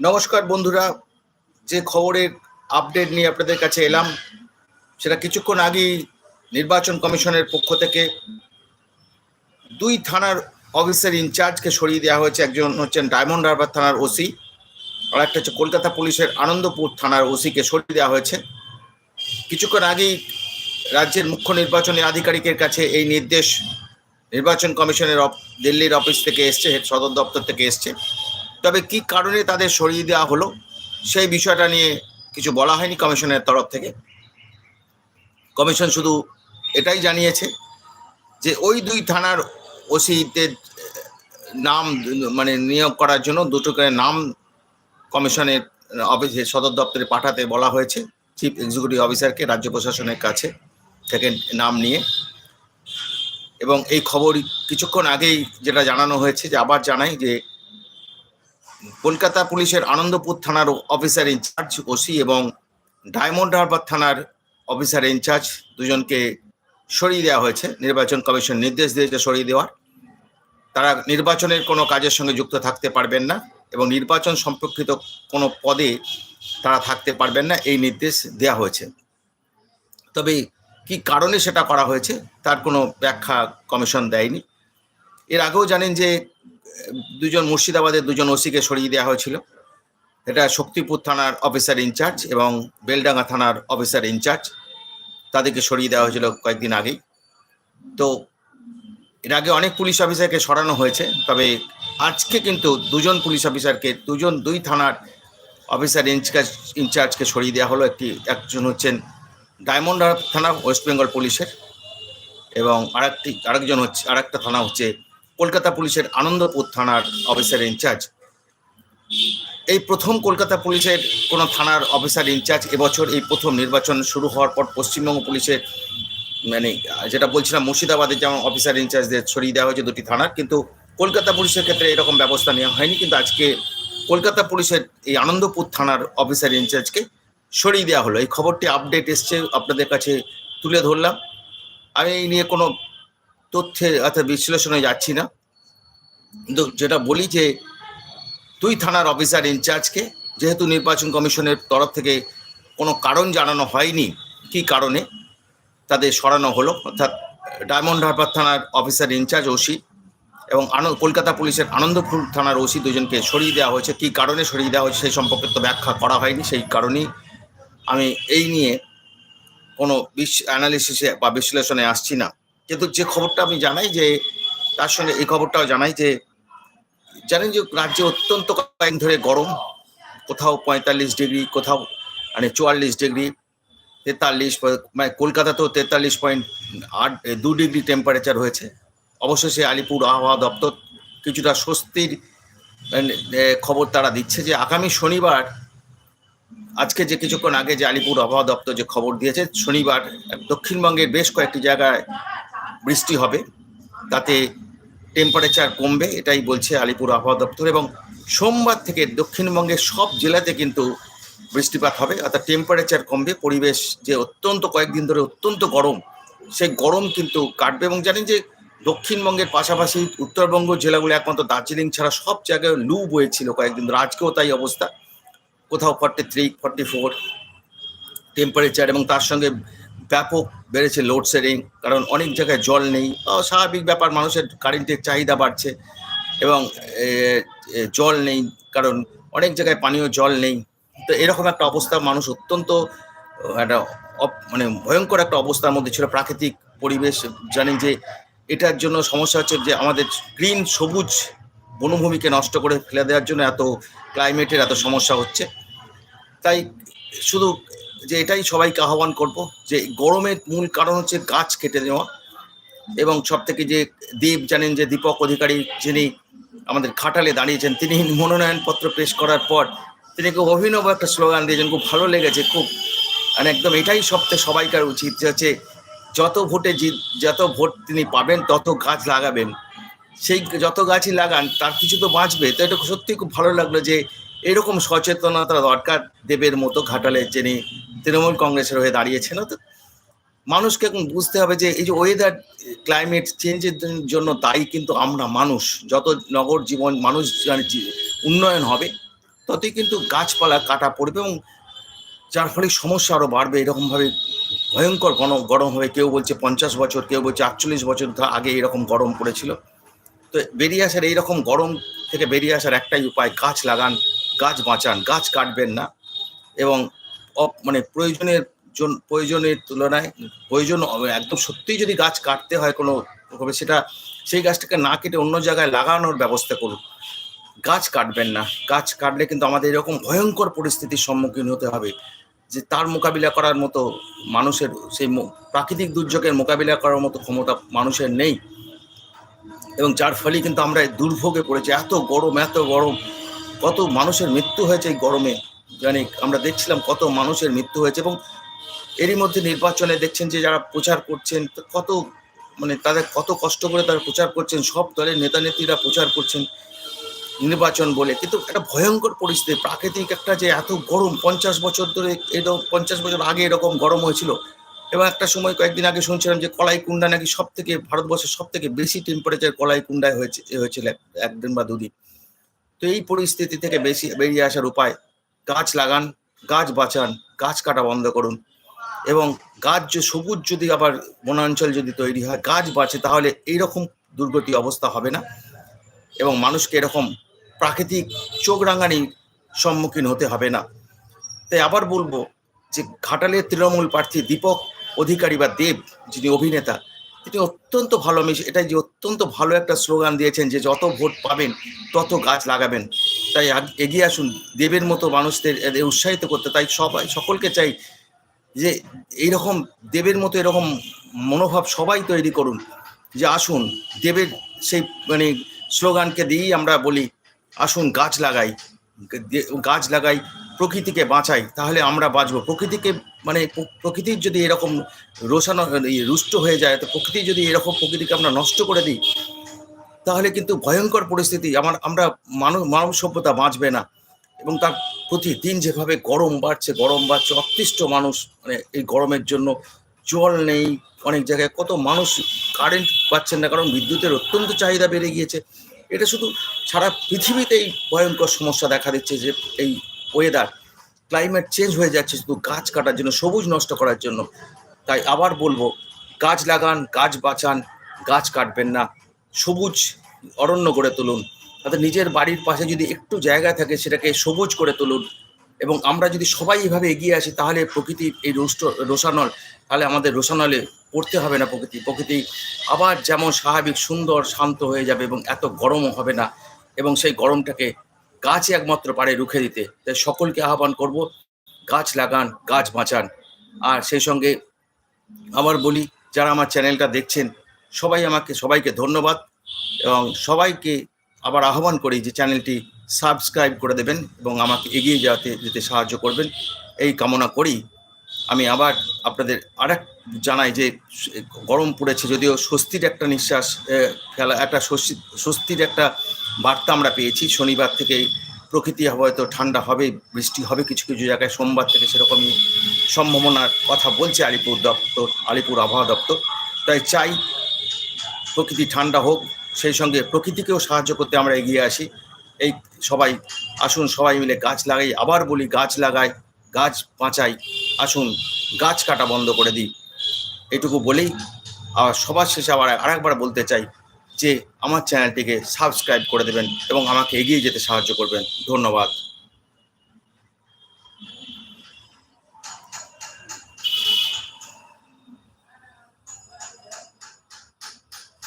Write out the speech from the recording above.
নমস্কার বন্ধুরা, যে খবরের আপডেট নিয়ে আপনাদের কাছে এলাম, সেটা কিছুক্ষণ আগেই নির্বাচন কমিশনের পক্ষ থেকে দুই থানার অফিসার ইনচার্জকে সরিয়ে দেওয়া হয়েছে। একজন হচ্ছেন ডায়মন্ড হারবার থানার ওসি আর একটা হচ্ছে কলকাতা পুলিশের আনন্দপুর থানার ওসিকে সরিয়ে দেওয়া হয়েছে। কিছুক্ষণ আগেই রাজ্যের মুখ্য নির্বাচনী আধিকারিকের কাছে এই নির্দেশ নির্বাচন কমিশনের দিল্লির অফিস থেকে এসছে সদর দপ্তর থেকে এসছে। তবে কি কারণে তাদের সরিয়ে দেওয়া হলো, সেই বিষয়টা নিয়ে কিছু বলা হয়নি কমিশনের তরফ থেকে। কমিশন শুধু এটাই জানিয়েছে যে ওই দুই থানার ওসিদের নাম মানে নিয়োগ করার জন্য দুটো করে নাম কমিশনের অফিসে সদর দপ্তরে পাঠাতে বলা হয়েছে, চিফ এক্সিকিউটিভ অফিসারকে রাজ্য প্রশাসনের কাছে থেকে নাম নিয়ে। এবং এই খবর কিছুক্ষণ আগেই যেটা জানানো হয়েছে যে আবার জানাই যে কলকাতা পুলিশের আনন্দপুর থানার অফিসার ইনচার্জ ওসি এবং ডায়মন্ড হারবার থানার অফিসার ইনচার্জ দুজনকে সরিয়ে দেওয়া হয়েছে। নির্বাচন কমিশন নির্দেশ দিয়েছে সরিয়ে দেওয়ার। তারা নির্বাচনের কোনো কাজের সঙ্গে যুক্ত থাকতে পারবেন না এবং নির্বাচন সম্পর্কিত কোনো পদে তারা থাকতে পারবেন না, এই নির্দেশ দেওয়া হয়েছে। তবে কি কারণে সেটা করা হয়েছে তার কোনো ব্যাখ্যা কমিশন দেয়নি। এর আগেও জানেন যে দুজন মুর্শিদাবাদের দুজন ওসিকে সরিয়ে দেওয়া হয়েছিল। এটা শক্তিপুর থানার অফিসার ইনচার্জ এবং বেলডাঙ্গা থানার অফিসার ইনচার্জ তাদেরকে সরিয়ে দেওয়া হয়েছিল কয়েকদিন আগেই। তো এর আগে অনেক পুলিশ অফিসারকে সরানো হয়েছে, তবে আজকে কিন্তু দুজন পুলিশ অফিসারকে, দুজন দুই থানার অফিসার ইনচার্জ ইনচার্জকে সরিয়ে দেওয়া হলো। একটি, একজন হচ্ছেন ডায়মন্ড থানা, ওয়েস্ট বেঙ্গল পুলিশের এবং আরেকটি, আরেকজন হচ্ছে, আরেকটা থানা হচ্ছে কলকাতা পুলিশের আনন্দপুর থানার অফিসার ইনচার্জ। এই প্রথম কলকাতা পুলিশের কোনো থানার অফিসার ইনচার্জ এবছর এই প্রথম নির্বাচন শুরু হওয়ার পর পশ্চিমবঙ্গ পুলিশের মানে যেটা বলছিলাম, মুর্শিদাবাদে যেমন অফিসার ইনচার্জদের সরিয়ে দেওয়া হয়েছে দুটি থানার, কিন্তু কলকাতা পুলিশের ক্ষেত্রে এরকম ব্যবস্থা নেওয়া হয়নি, কিন্তু আজকে কলকাতা পুলিশের এই আনন্দপুর থানার অফিসার ইনচার্জকে সরিয়ে দেওয়া হলো। এই খবরটি আপডেট এসছে, আপনাদের কাছে তুলে ধরলাম। আমি এই নিয়ে কোনো তথ্যের অর্থাৎ বিশ্লেষণে যাচ্ছি না। কিন্তু যেটা বলি যে দুই থানার অফিসার ইনচার্জকে যেহেতু নির্বাচন কমিশনের তরফ থেকে কোনো কারণ জানানো হয়নি, কি কারণে? তাদের সরানো হলো, অর্থাৎ ডায়মন্ড হারবার থানার অফিসার ইনচার্জ ওসি এবং কলকাতা পুলিশের আনন্দপুর থানার ওসি দুজনকে সরিয়ে দেওয়া হয়েছে। কি কারণে সরিয়ে দেওয়া হয়েছে সেই সম্পর্কে তো ব্যাখ্যা করা হয়নি, সেই কারণেই আমি এই নিয়ে কোনো বিশ অ্যানালিসিসে বা বিশ্লেষণে আসছি না। কিন্তু যে খবরটা আমি জানাই যে, তার সঙ্গে এই খবরটাও জানাই যে, জানেন যে রাজ্যে অত্যন্ত কয়েক ধরে গরম, কোথাও পঁয়তাল্লিশ ডিগ্রি, কোথাও মানে চুয়াল্লিশ ডিগ্রি, তেতাল্লিশ মানে কলকাতাতেও তেতাল্লিশ পয়েন্ট আট, দু ডিগ্রি টেম্পারেচার হয়েছে। অবশেষে আলিপুর আবহাওয়া দপ্তর কিছুটা স্বস্তির খবর তারা দিচ্ছে যে, আগামী শনিবার, আজকে যে কিছুক্ষণ আগে যে আলিপুর আবহাওয়া দপ্তর যে খবর দিয়েছে, শনিবার দক্ষিণবঙ্গের বেশ কয়েকটি জায়গায় বৃষ্টি হবে, তাতে টেম্পারেচার কমবে, এটাই বলছে আলিপুর আবহাওয়া দপ্তর এবং সোমবার থেকে দক্ষিণবঙ্গের সব জেলাতে কিন্তু বৃষ্টিপাত হবে, অর্থাৎ টেম্পারেচার কমবে, পরিবেশ যে অত্যন্ত কয়েকদিন ধরে অত্যন্ত গরম, সেই গরম কিন্তু কাটবে এবং জানেন যে দক্ষিণবঙ্গের পাশাপাশি উত্তরবঙ্গ জেলাগুলো একমাত্র দার্জিলিং ছাড়া সব জায়গায় লু বয়েছিল কয়েকদিন ধরে, আজকেও তাই অবস্থা। কোথাও forty three forty four temperature এবং তার সঙ্গে ব্যাপক বেড়েছে লোডশেডিং কারণ অনেক জায়গায় জল নেই। স্বাভাবিক ব্যাপার, মানুষের কারেন্টের চাহিদা বাড়ছে এবং জল নেই, কারণ অনেক জায়গায় পানীয় জল নেই। তো এরকম একটা অবস্থা মানুষ অত্যন্ত, একটা মানে ভয়ঙ্কর একটা অবস্থার মধ্যে ছিল। প্রাকৃতিক পরিবেশ, জানেন যে এটার জন্য সমস্যা হচ্ছে যে আমাদের গ্রিন সবুজ বনভূমিকে নষ্ট করে ফেলে দেওয়ার জন্য এত ক্লাইমেটের এত সমস্যা হচ্ছে। তাই শুধু যে এটাই সবাইকে আহ্বান করব যে গরমের মূল কারণ হচ্ছে গাছ কেটে নেওয়া এবং সব থেকে যে দেব জানেন যে দীপক অধিকারী যিনি আমাদের খাটালে দাঁড়িয়েছেন, তিনি মনোনয়নপত্র পেশ করার পর তিনি খুব অভিনব একটা স্লোগান দিয়েছেন, খুব ভালো লেগেছে, খুব মানে একদম এটাই সবথেকে সবাইকার উচিত যে হচ্ছে যত ভোটে জিত, যত ভোট তিনি পাবেন, তত গাছ লাগাবেন। সেই যত গাছই লাগান, তার কিছু তো বাঁচবে। তো এটা সত্যি খুব ভালো লাগল যে এরকম সচেতনতা দরকার দেবের মতো ঘাটালে যিনি তৃণমূল কংগ্রেসের হয়ে দাঁড়িয়েছেন তো? মানুষকে এখন বুঝতে হবে যে এই যে ওয়েদার ক্লাইমেট চেঞ্জের জন্য তাই কিন্তু আমরা মানুষ। যত নগর জীবন মানুষ মানে উন্নয়ন হবে, ততই কিন্তু গাছপালা কাটা পড়বে এবং যার ফলে সমস্যা আরও বাড়বে। এরকমভাবে ভয়ঙ্কর গণ, গরম হবে। কেউ বলছে পঞ্চাশ বছর, কেউ বলছে আটচল্লিশ বছর আগে এরকম গরম পড়েছিল। তো বেরিয়ে আসার এইরকম গরম থেকে বেরিয়ে আসার একটাই উপায়, গাছ লাগান, গাছ বাঁচান, গাছ কাটবেন না। এবং মানে প্রয়োজনের জন প্রয়োজনের তুলনায় প্রয়োজন একদম সত্যিই যদি গাছ কাটতে হয় কোনো রকমে, সেটা সেই গাছটাকে না কেটে অন্য জায়গায় লাগানোর ব্যবস্থা করুন। গাছ কাটবেন না। গাছ কাটলে কিন্তু আমাদের এরকম ভয়ঙ্কর পরিস্থিতির সম্মুখীন হতে হবে, যে তার মোকাবিলা করার মতো মানুষের, সেই প্রাকৃতিক দুর্যোগের মোকাবিলা করার মতো ক্ষমতা মানুষের নেই। এবং যার ফলে কিন্তু আমরা দুর্ভোগে পড়েছি। এত গরম এত গরম, কত মানুষের মৃত্যু হয়েছে এই গরমে। জানি, আমরা দেখছিলাম কত মানুষের মৃত্যু হয়েছে এবং এরই মধ্যে নির্বাচনে দেখছেন যে যারা প্রচার করছেন, কত মানে তাদের কত কষ্ট করে তারা প্রচার করছেন, সব দলের নেতা নেত্রীরা প্রচার করছেন নির্বাচন বলে। কিন্তু একটা ভয়ঙ্কর পরিস্থিতি, প্রাকৃতিক একটা যে এত গরম, পঞ্চাশ বছর ধরে এরকম, পঞ্চাশ বছর আগে এরকম গরম হয়েছিল। এবং একটা সময় কয়েকদিন আগে শুনছিলাম যে কলাই কুন্ডা নাকি সব থেকে ভারতবর্ষের সব থেকে বেশি টেম্পারেচার কলাই কুন্ডায় হয়েছে, হয়েছিল এক- একদিন বা দুদিন। তো এই পরিস্থিতি থেকে বেশি, বেরিয়ে আসার উপায় গাছ লাগান, গাছ বাঁচান, গাছ কাটা বন্ধ করুন। এবং গাছ যে সবুজ যদি আবার বনাঞ্চল যদি তৈরি হয়, গাছ বাঁচে, তাহলে এইরকম দুর্গতি অবস্থা হবে না। এবং মানুষকে এরকম প্রাকৃতিক চোখ রাঙানির সম্মুখীন হতে হবে না। তাই আবার বলব যে ঘাটালের তৃণমূল প্রার্থী দীপক অধিকারী বা দেব, যিনি অভিনেতা তিনি অত্যন্ত ভালো আমি এটাই যে অত্যন্ত ভালো একটা স্লোগান দিয়েছেন যে যত ভোট পাবেন, তত গাছ লাগাবেন। তাই এগিয়ে আসুন, দেবের মতো মানুষদের এদের উৎসাহিত করতে। তাই সবাই, সকলকে চাই যে এইরকম, দেবের মতো এরকম মনোভাব সবাই তৈরি করুন। যে আসুন, দেবের সেই মানে স্লোগানকে দিয়েই আমরা বলি, আসুন গাছ লাগাই। গাছ লাগাই, প্রকৃতিকে বাঁচাই, তাহলে আমরা বাঁচবো। প্রকৃতিকে মানে প্রকৃতির যদি এরকম রোষানো রুষ্ট হয়ে যায়, তো প্রকৃতি যদি এরকম প্রকৃতিকে আমরা নষ্ট করে দিই, তাহলে কিন্তু ভয়ঙ্কর পরিস্থিতি। আমার, আমরা মানব মানব সভ্যতা বাঁচবে না। এবং তার প্রতিদিন যেভাবে গরম বাড়ছে গরম বাড়ছে, অতিষ্ঠ মানুষ মানে এই গরমের জন্য জল নেই অনেক জায়গায়, কত মানুষ কারেন্ট পাচ্ছেন না, কারণ বিদ্যুতের অত্যন্ত চাহিদা বেড়ে গিয়েছে। এটা শুধু সারা পৃথিবীতেই ভয়ঙ্কর সমস্যা দেখা দিচ্ছে যে এই ওয়েদার ক্লাইমেট চেঞ্জ হয়ে যাচ্ছে, শুধু গাছ কাটার জন্য, সবুজ নষ্ট করার জন্য। তাই আবার বলব, গাছ লাগান, গাছ বাঁচান, গাছ কাটবেন না। সবুজ অরণ্য গড়ে তুলুন। তাতে নিজের বাড়ির পাশে যদি একটু জায়গা থাকে, সেটাকে সবুজ করে তুলুন। এবং আমরা যদি সবাই এভাবে এগিয়ে আসি, তাহলে প্রকৃতির এই রোষ্ট রোষানল তাহলে আমাদের রোষানলে পড়তে হবে না প্রকৃতি। প্রকৃতি আবার যেমন স্বাভাবিক সুন্দর শান্ত হয়ে যাবে এবং এত গরমও হবে না এবং সেই গরমটাকে গাছই একমাত্র পারে রুখে দিতে। তাই সকলকে আহ্বান করব, গাছ লাগান, গাছ বাঁচান। আর সেই সঙ্গে আবার বলি, যারা আমার চ্যানেলটা দেখছেন, সবাই আমাকে, সবাইকে ধন্যবাদ এবং সবাইকে আবার আহ্বান করি যে চ্যানেলটি সাবস্ক্রাইব করে দেবেন এবং আমাকে এগিয়ে যাতে, যেতে সাহায্য করবেন। এই কামনা করি। আমি আবার আপনাদের আরেক জানাই যে, গরম পড়েছে যদিও স্বস্তির একটা নিঃশ্বাস ফেলা, একটা স্বস্তি, স্বস্তির একটা বার্তা আমরা পেয়েছি। শনিবার থেকে প্রকৃতি হয়তো ঠান্ডা হবে, বৃষ্টি হবে কিছু কিছু জায়গায়। সোমবার থেকে সেরকমই সম্ভাবনার কথা বলছে আলিপুর দপ্তর, আলিপুর আবহাওয়া দপ্তর। তাই চাই প্রকৃতি ঠান্ডা হোক, সেই সঙ্গে প্রকৃতিকেও সাহায্য করতে আমরা এগিয়ে আসি। এই সবাই আসুন, সবাই মিলে গাছ লাগাই। আবার বলি, গাছ লাগাই গাছ বাঁচাই। আসুন, গাছ কাটা বন্ধ করে দিই। এটুকু বলেই আর সবার শেষে আবার আরেকবার বলতে চাই যে, আমার চ্যানেলটিকে সাবস্ক্রাইব করে দেবেন এবং আমাকে এগিয়ে যেতে সাহায্য করবেন। ধন্যবাদ।